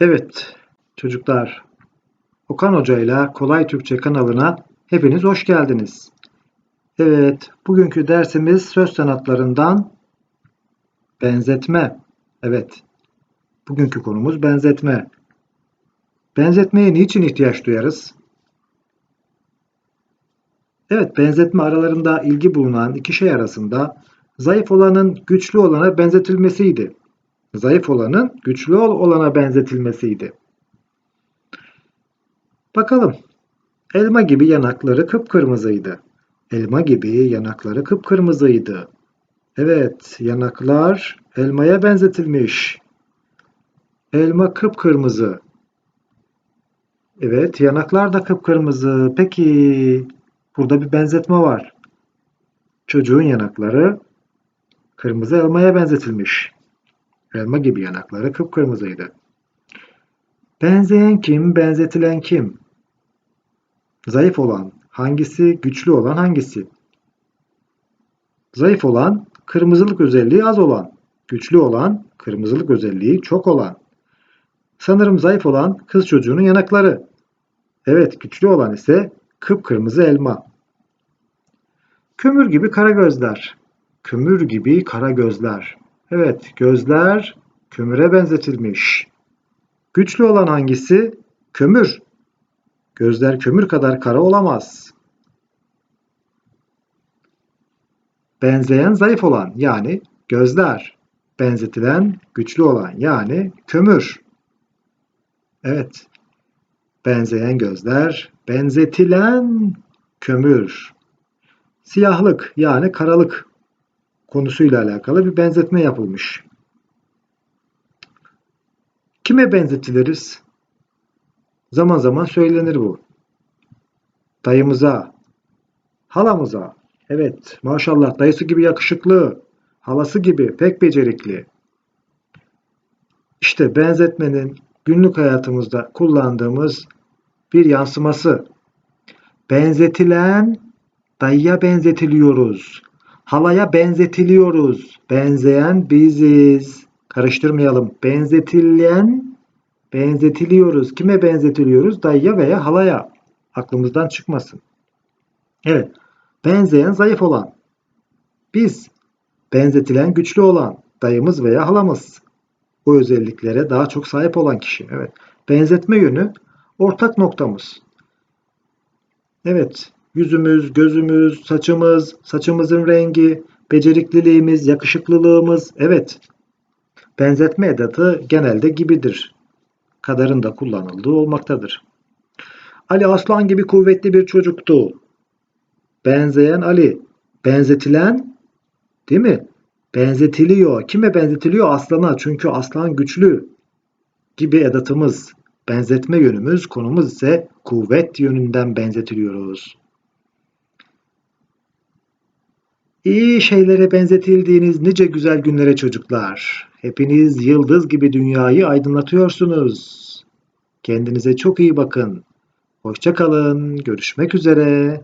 Evet çocuklar, Okan Hoca ile Kolay Türkçe kanalına hepiniz hoş geldiniz. Evet, bugünkü dersimiz söz sanatlarından benzetme. Evet, bugünkü konumuz benzetme. Benzetmeye niçin ihtiyaç duyarız? Evet, benzetme aralarında ilgi bulunan iki şey arasında zayıf olanın güçlü olana benzetilmesiydi. Zayıf olanın güçlü ol- olana benzetilmesiydi. Bakalım. Elma gibi yanakları kıpkırmızıydı. Elma gibi yanakları kıpkırmızıydı. Evet, yanaklar elmaya benzetilmiş. Elma kıpkırmızı. Evet, yanaklar da kıpkırmızı. Peki, burada bir benzetme var. Çocuğun yanakları kırmızı elmaya benzetilmiş. Elma gibi yanakları kıpkırmızıydı. Benzeyen kim, benzetilen kim? Zayıf olan hangisi, güçlü olan hangisi? Zayıf olan, kırmızılık özelliği az olan. Güçlü olan, kırmızılık özelliği çok olan. Sanırım zayıf olan kız çocuğunun yanakları. Evet, güçlü olan ise kıpkırmızı elma. Kömür gibi kara gözler. Kömür gibi kara gözler. Evet, gözler kömüre benzetilmiş. Güçlü olan hangisi? Kömür. Gözler kömür kadar kara olamaz. Benzeyen zayıf olan yani gözler. Benzetilen güçlü olan yani kömür. Evet. Benzeyen gözler, benzetilen kömür. Siyahlık yani karalık konusuyla alakalı bir benzetme yapılmış. Kime benzetiliriz? Zaman zaman söylenir bu. Dayımıza, halamıza. Evet, maşallah dayısı gibi yakışıklı, halası gibi pek becerikli. İşte benzetmenin günlük hayatımızda kullandığımız bir yansıması. Benzetilen dayıya benzetiliyoruz. Halaya benzetiliyoruz. Benzeyen biziz. Karıştırmayalım. Benzetilen benzetiliyoruz. Kime benzetiliyoruz? Dayıya veya halaya. Aklımızdan çıkmasın. Evet. Benzeyen zayıf olan. Biz. Benzetilen güçlü olan. Dayımız veya halamız. Bu özelliklere daha çok sahip olan kişi. Evet. Benzetme yönü ortak noktamız. Evet. Yüzümüz, gözümüz, saçımız, saçımızın rengi, becerikliliğimiz, yakışıklılığımız. Evet. Benzetme edatı genelde gibidir. Kadarın da kullanıldığı olmaktadır. Ali aslan gibi kuvvetli bir çocuktu. Benzeyen Ali. Benzetilen değil mi? Benzetiliyor. Kime benzetiliyor? Aslana. Çünkü aslan güçlü gibi edatımız. Benzetme yönümüz, konumuz ise kuvvet yönünden benzetiliyoruz. İyi şeylere benzetildiğiniz nice güzel günlere çocuklar. Hepiniz yıldız gibi dünyayı aydınlatıyorsunuz. Kendinize çok iyi bakın. Hoşça kalın. Görüşmek üzere.